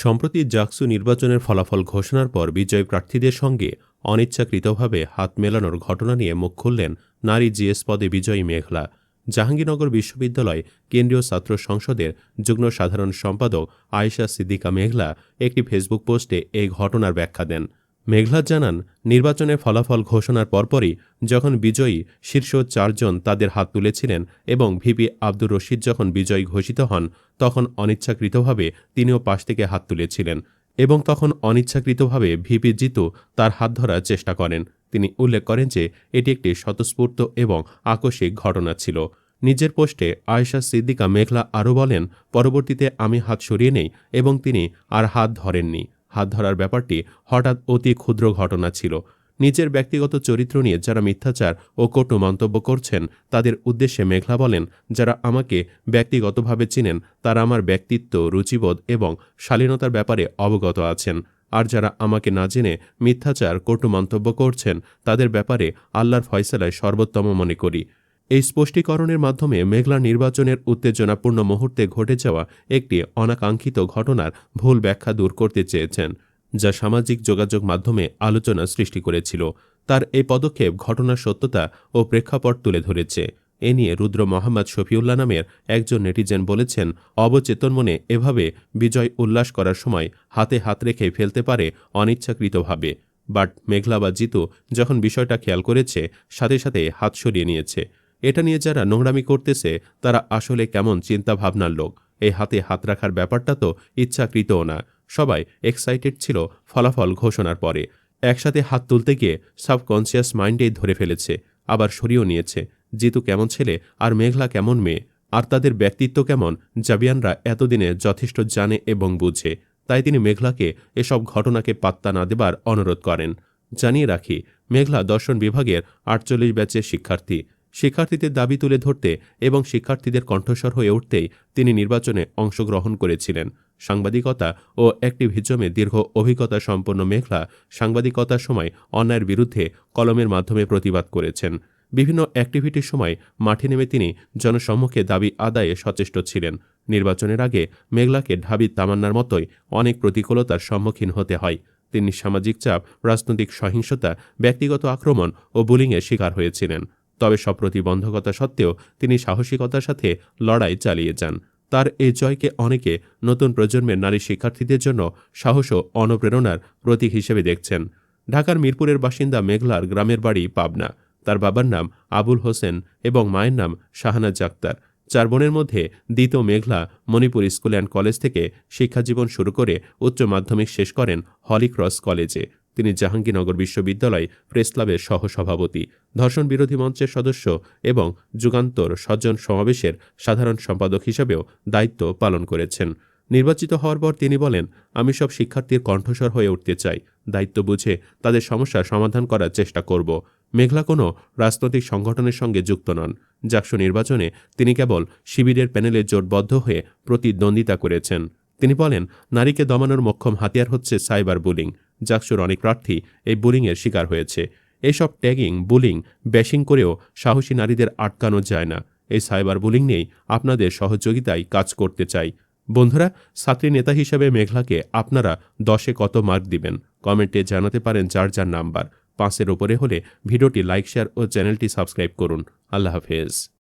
সম্প্রতি জাকসু নির্বাচনের ফলাফল ঘোষণার পর বিজয় প্রার্থীদের সঙ্গে অনিচ্ছাকৃতভাবে হাত মেলানোর ঘটনা নিয়ে মুখ খুললেন নারী জিএস পদে বিজয়ী মেঘলা। জাহাঙ্গীরনগর বিশ্ববিদ্যালয় কেন্দ্রীয় ছাত্র সংসদের যুগ্ম সাধারণ সম্পাদক আয়েশা সিদ্দিকা মেঘলা একটি ফেসবুক পোস্টে এই ঘটনার ব্যাখ্যা দেন। মেঘলা জানান নির্বাচনের ফলাফল ঘোষণার পরপরই যখন বিজয়ী শীর্ষ চারজন তাদের হাত তুলেছিলেন এবং ভিপি আব্দুর রশিদ যখন বিজয়ী ঘোষিত হন, তখন অনিচ্ছাকৃতভাবে তিনিও পাশ থেকে হাত তুলেছিলেন এবং তখন অনিচ্ছাকৃতভাবে ভিপি জিতু তার হাত ধরার চেষ্টা করেন। তিনি উল্লেখ করেন যে, এটি একটি স্বতঃস্ফূর্ত এবং আকস্মিক ঘটনা ছিল। নিজের পোস্টে আয়েশা সিদ্দিকা মেঘলা আরও বলেন, পরবর্তীতে আমি হাত সরিয়ে নেই এবং তিনি আর হাত ধরেননি। হাত ধরার ব্যাপারটি হঠাৎ অতি ক্ষুদ্র ঘটনা ছিল। নিজের ব্যক্তিগত চরিত্র নিয়ে যারা মিথ্যাচার ও কটু মন্তব্য করছেন, তাদের উদ্দেশ্যে মেঘলা বলেন, যারা আমাকে ব্যক্তিগতভাবে চিনেন, তারা আমার ব্যক্তিত্ব, রুচিবোধ এবং শালীনতার ব্যাপারে অবগত আছেন। আর যারা আমাকে না জেনে মিথ্যাচার, কটু মন্তব্য করছেন, তাদের ব্যাপারে আল্লাহর ফয়সালায় সর্বোত্তম মনে করি। এই স্পষ্টীকরণের মাধ্যমে মেঘলা নির্বাচনের উত্তেজনাপূর্ণ মুহূর্তে ঘটে যাওয়া একটি অনাকাঙ্ক্ষিত ঘটনার ভুল ব্যাখ্যা দূর করতে চেয়েছেন, যা সামাজিক যোগাযোগ মাধ্যমে আলোচনা সৃষ্টি করেছিল। তার এই পদক্ষেপ ঘটনার সত্যতা ও প্রেক্ষাপট তুলে ধরেছে। এ নিয়ে রুদ্র মোহাম্মদ শফিউল্লাহ নামের একজন নেটিজেন বলেছেন, অবচেতন মনে এভাবে বিজয় উল্লাস করার সময় হাতে হাত রেখে ফেলতে পারে অনিচ্ছাকৃতভাবে। বাট মেঘলা বা জিতু যখন বিষয়টা খেয়াল করেছে, সাথে সাথে হাত সরিয়ে নিয়েছে। এটা নিয়ে যারা নোংরামি করতেছে, তারা আসলে কেমন চিন্তা ভাবনার লোক? এই হাতে হাত রাখার ব্যাপারটা তো ইচ্ছাকৃতও না। সবাই এক্সাইটেড ছিল ফলাফল ঘোষণার পরে। একসাথে হাত তুলতে গিয়ে সাবকনসিয়াস মাইন্ডেই ধরে ফেলেছে, আবার সরিয়েও নিয়েছে। জিতু কেমন ছেলে আর মেঘলা কেমন মেয়ে? আর তাদের ব্যক্তিত্ব কেমন? জাবিয়ানরা এতদিনে যথেষ্ট জানে এবং বুঝে। তাই তিনি মেঘলাকে এসব ঘটনাকে পাত্তা না দেবার অনুরোধ করেন। জানিয়ে রাখি, মেঘলা দর্শন বিভাগের আটচল্লিশ ব্যাচের শিক্ষার্থী। শিক্ষার্থীদের দাবি তুলে ধরতে এবং শিক্ষার্থীদের কণ্ঠস্বর হয়ে উঠতেই তিনি নির্বাচনে অংশগ্রহণ করেছিলেন। সাংবাদিকতা ও অ্যাক্টিভিজমে দীর্ঘ অভিজ্ঞতা সম্পন্ন মেঘলা সাংবাদিকতার সময় অন্যায়ের বিরুদ্ধে কলমের মাধ্যমে প্রতিবাদ করেছেন। বিভিন্ন অ্যাক্টিভিটির সময় মাঠে নেমে তিনি জনসম্মুখে দাবি আদায়ে সচেষ্ট ছিলেন। নির্বাচনের আগে মেঘলাকে ঢাবি তামান্নার মতোই অনেক প্রতিকূলতার সম্মুখীন হতে হয়। তিনি সামাজিক চাপ, রাজনৈতিক সহিংসতা, ব্যক্তিগত আক্রমণ ও বুলিংয়ের শিকার হয়েছিলেন। তবে সব প্রতিবন্ধকতা সত্ত্বেও তিনি সাহসিকতার সাথে লড়াই চালিয়ে যান। তার এই জয়কে অনেকে নতুন প্রজন্মের নারী শিক্ষার্থীদের জন্য সাহস ও অনুপ্রেরণার প্রতীক হিসেবে দেখছেন। ঢাকার মিরপুরের বাসিন্দা মেঘলার গ্রামের বাড়ি পাবনা। তার বাবার নাম আবুল হোসেন এবং মায়ের নাম শাহানা জাক্তার। চার বোনের মধ্যে দ্বিতীয় Meghla Manipur school and college থেকে শিক্ষাজীবন শুরু করে উচ্চ মাধ্যমিক শেষ করেন হলিক্রস কলেজে। তিনি জাহাঙ্গীরনগর বিশ্ববিদ্যালয় প্রেস ক্লাবের সহসভাপতি, ধর্ষণ বিরোধী মঞ্চের সদস্য এবং যুগান্তর সজ্জন সমাবেশের সাধারণ সম্পাদক হিসেবেও দায়িত্ব পালন করেছেন। নির্বাচিত হওয়ার পর তিনি বলেন, আমি সব শিক্ষার্থীর কণ্ঠস্বর হয়ে উঠতে চাই। দায়িত্ব বুঝে তাদের সমস্যার সমাধান করার চেষ্টা করব। মেঘলা কোনো রাজনৈতিক সংগঠনের সঙ্গে যুক্ত নন। জাকসু নির্বাচনে তিনি কেবল শিবিরের প্যানেলে জোটবদ্ধ হয়ে প্রতিদ্বন্দ্বিতা করেছেন। তিনি বলেন, নারীকে দমানোর মক্ষম হাতিয়ার হচ্ছে সাইবার বুলিং। জাকসুর অনেক প্রার্থী এই বুলিংয়ের শিকার হয়েছে। এসব ট্যাগিং, বুলিং, ব্যাশিং করেও সাহসী নারীদের আটকানো যায় না। এই সাইবার বুলিং নিয়েই আপনাদের সহযোগিতায় কাজ করতে চাই। বন্ধুরা, ছাত্রী নেতা হিসেবে মেঘলাকে আপনারা দশে কত মার্ক দিবেন? কমেন্টে জানাতে পারেন যার যার নাম্বার। পাঁচের ওপরে হলে ভিডিওটি লাইক, শেয়ার ও চ্যানেলটি সাবস্ক্রাইব করুন। আল্লাহ হাফেজ।